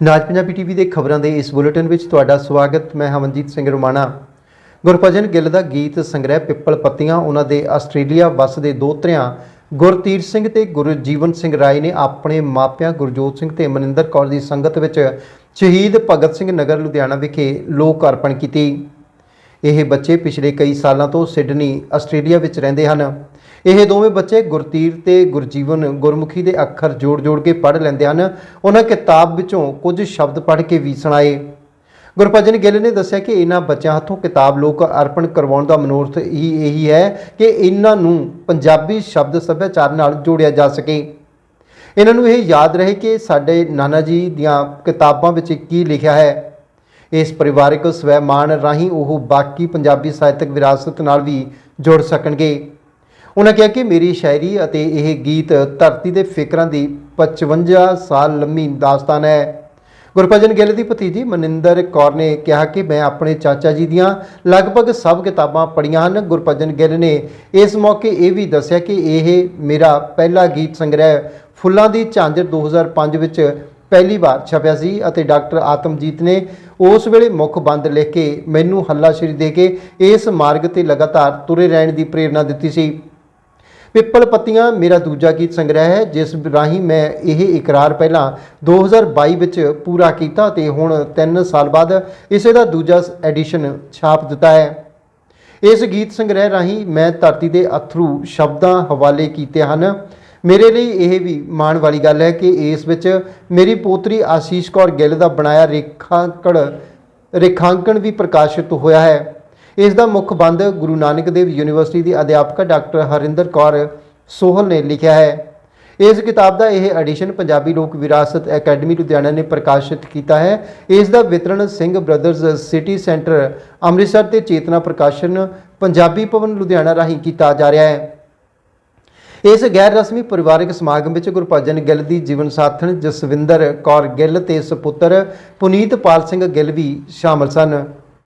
ਨਾਜ Punjabi TV ਦੇ ਖਬਰਾਂ ਦੇ ਇਸ ਬੁਲੇਟਿਨ ਵਿੱਚ ਤੁਹਾਡਾ ਸਵਾਗਤ, ਮੈਂ ਹਮਨਜੀਤ ਸਿੰਘ ਰੋਮਾਣਾ। ਗੁਰਭਜਨ ਗਿੱਲ ਦਾ ਗੀਤ ਸੰਗ੍ਰਹਿ ਪਿੱਪਲ ਪੱਤੀਆਂ, ਉਹਨਾਂ ਦੇ ਆਸਟ੍ਰੇਲੀਆ ਬੱਸ ਵਸਦੇ ਦੋਤਰਿਆਂ ਗੁਰਤੀਰ ਸਿੰਘ ਤੇ ਗੁਰਜੀਵਨ ਸਿੰਘ ਰਾਏ ਨੇ ਆਪਣੇ ਮਾਪਿਆਂ ਗੁਰਜੋਤ ਸਿੰਘ ਤੇ ਮਨਿੰਦਰ ਕੌਰ ਦੀ ਸੰਗਤ ਵਿੱਚ ਸ਼ਹੀਦ ਭਗਤ ਸਿੰਘ ਨਗਰ ਲੁਧਿਆਣਾ ਵਿਖੇ ਲੋਕ ਅਰਪਣ ਕੀਤੀ। ਇਹ ਬੱਚੇ ਪਿਛਲੇ ਕਈ ਸਾਲਾਂ ਤੋਂ ਸਿਡਨੀ, ਆਸਟ੍ਰੇਲੀਆ ਵਿੱਚ ਰਹਿੰਦੇ ਹਨ। ਇਹ ਦੋਵੇਂ ਬੱਚੇ ਗੁਰਤੀਰ ਤੇ ਗੁਰਜੀਵਨ ਗੁਰਮੁਖੀ ਦੇ ਅੱਖਰ ਜੋੜ-ਜੋੜ ਕੇ ਪੜ੍ਹ ਲੈਂਦੇ ਹਨ। ਉਹਨਾਂ ਕਿਤਾਬ ਵਿੱਚੋਂ ਕੁਝ ਸ਼ਬਦ ਪੜ੍ਹ ਕੇ ਵੀ ਸੁਣਾਏ। ਗੁਰਭਜਨ ਗਿੱਲ ਨੇ ਦੱਸਿਆ ਕਿ ਇਹਨਾਂ ਬੱਚਿਆਂ ਹੱਥੋਂ ਕਿਤਾਬ ਲੋਕ ਅਰਪਣ ਕਰਵਾਉਣ ਦਾ ਮਨੋਰਥ ਹੀ ਇਹੀ ਹੈ ਕਿ ਇਹਨਾਂ ਨੂੰ ਪੰਜਾਬੀ ਸ਼ਬਦ ਸੱਭਿਆਚਾਰ ਨਾਲ ਜੋੜਿਆ ਜਾ ਸਕੇ। ਇਹਨਾਂ ਨੂੰ ਇਹ ਯਾਦ ਰਹੇ ਕਿ ਸਾਡੇ ਨਾਨਾ ਜੀ ਦੀਆਂ ਕਿਤਾਬਾਂ ਵਿੱਚ ਕੀ ਲਿਖਿਆ ਹੈ। ਇਸ ਪਰਿਵਾਰਕ ਸਵੈਮਾਨ ਰਾਹੀਂ ਉਹ ਬਾਕੀ ਪੰਜਾਬੀ ਸਾਹਿਤਕ ਵਿਰਾਸਤ ਨਾਲ ਵੀ ਜੁੜ ਸਕਣਗੇ। ਉਹਨਾਂ ਕਿਹਾ ਕਿ ਮੇਰੀ ਸ਼ਾਇਰੀ ਅਤੇ ਇਹ ਗੀਤ ਧਰਤੀ ਦੇ ਫਿਕਰਾਂ ਦੀ 55 ਸਾਲ ਲੰਮੀ ਦਾਸਤਾਨ ਹੈ। ਗੁਰਭਜਨ ਗਿੱਲ ਦੀ ਭਤੀਜੀ ਮਨਿੰਦਰ ਕੌਰ ਨੇ ਕਿਹਾ ਕਿ ਮੈਂ ਆਪਣੇ ਚਾਚਾ ਜੀ ਦੀਆਂ ਲਗਭਗ ਸਭ ਕਿਤਾਬਾਂ ਪੜ੍ਹੀਆਂ ਹਨ। ਗੁਰਭਜਨ ਗਿੱਲ ਨੇ ਇਸ ਮੌਕੇ ਇਹ ਵੀ ਦੱਸਿਆ ਕਿ ਇਹ ਮੇਰਾ ਪਹਿਲਾ ਗੀਤ ਸੰਗ੍ਰਹਿ ਫੁੱਲਾਂ ਦੀ ਝਾਂਜਰ 2005 ਵਿੱਚ ਪਹਿਲੀ ਵਾਰ ਛਪਿਆ ਸੀ ਅਤੇ ਡਾਕਟਰ ਆਤਮਜੀਤ ਨੇ ਉਸ ਵੇਲੇ ਮੁੱਖ ਬੰਦ ਲਿਖ ਕੇ ਮੈਨੂੰ ਹੱਲਾਸ਼ੇਰੀ ਦੇ ਕੇ ਇਸ ਮਾਰਗ ਤੇ ਲਗਾਤਾਰ ਤੁਰੇ ਰਹਿਣ ਦੀ ਪ੍ਰੇਰਣਾ ਦਿੱਤੀ ਸੀ। ਪਿੱਪਲ ਪੱਤੀਆਂ ਮੇਰਾ ਦੂਜਾ ਗੀਤ ਸੰਗ੍ਰਹਿ ਹੈ, ਜਿਸ ਰਾਹੀਂ ਮੈਂ ਇਹ ਇਕਰਾਰ ਪਹਿਲਾਂ 2022 ਵਿੱਚ ਪੂਰਾ ਕੀਤਾ ਤੇ ਹੁਣ 3 ਸਾਲ ਬਾਅਦ ਇਸੇ ਦਾ ਦੂਜਾ ਐਡੀਸ਼ਨ ਛਾਪ ਦਿੱਤਾ ਹੈ। ਇਸ ਗੀਤ ਸੰਗ੍ਰਹਿ ਰਾਹੀਂ ਮੈਂ ਧਰਤੀ ਦੇ ਅਥਰੂ ਸ਼ਬਦਾਂ ਹਵਾਲੇ ਕੀਤੇ ਹਨ। ਮੇਰੇ ਲਈ ਇਹ ਵੀ ਮਾਣ ਵਾਲੀ ਗੱਲ ਹੈ ਕਿ ਇਸ ਵਿੱਚ ਮੇਰੀ ਪੋਤਰੀ ਆਸ਼ੀਸ਼ ਕੌਰ ਗਿੱਲ ਦਾ ਬਣਾਇਆ ਰੇਖਾਂਕਣ ਰੇਖਾਂਕਨ ਵੀ ਪ੍ਰਕਾਸ਼ਿਤ ਹੋਇਆ ਹੈ। ਇਸ ਦਾ ਮੁੱਖ ਬੰਦ ਗੁਰੂ ਨਾਨਕ ਦੇਵ ਯੂਨੀਵਰਸਿਟੀ ਦੀ ਅਧਿਆਪਕਾ ਡਾਕਟਰ ਹਰਿੰਦਰ ਕੌਰ ਸੋਹਲ ਨੇ ਲਿਖਿਆ ਹੈ। ਇਸ ਕਿਤਾਬ ਦਾ ਇਹ ਐਡੀਸ਼ਨ ਪੰਜਾਬੀ ਲੋਕ ਵਿਰਾਸਤ ਅਕੈਡਮੀ ਲੁਧਿਆਣਾ ਨੇ ਪ੍ਰਕਾਸ਼ਿਤ ਕੀਤਾ ਹੈ। ਇਸ ਦਾ ਵਿਤਰਣ Singh brothers city centre Amritsar ਤੇ ਚੇਤਨਾ ਪ੍ਰਕਾਸ਼ਨ, ਪੰਜਾਬੀ ਭਵਨ ਲੁਧਿਆਣਾ ਰਾਹੀਂ ਕੀਤਾ ਜਾ ਰਿਹਾ ਹੈ। ਇਸ ਗੈਰ ਰਸਮੀ ਪਰਿਵਾਰਕ ਸਮਾਗਮ ਵਿੱਚ ਗੁਰਭਜਨ ਗਿੱਲ ਦੀ ਜੀਵਨ ਸਾਥਣ ਜਸਵਿੰਦਰ ਕੌਰ ਗਿੱਲ ਤੇ ਸੁਪੁੱਤਰ ਪੁਨੀਤ ਪਾਲ ਸਿੰਘ ਗਿੱਲ ਵੀ ਸ਼ਾਮਲ ਸਨ।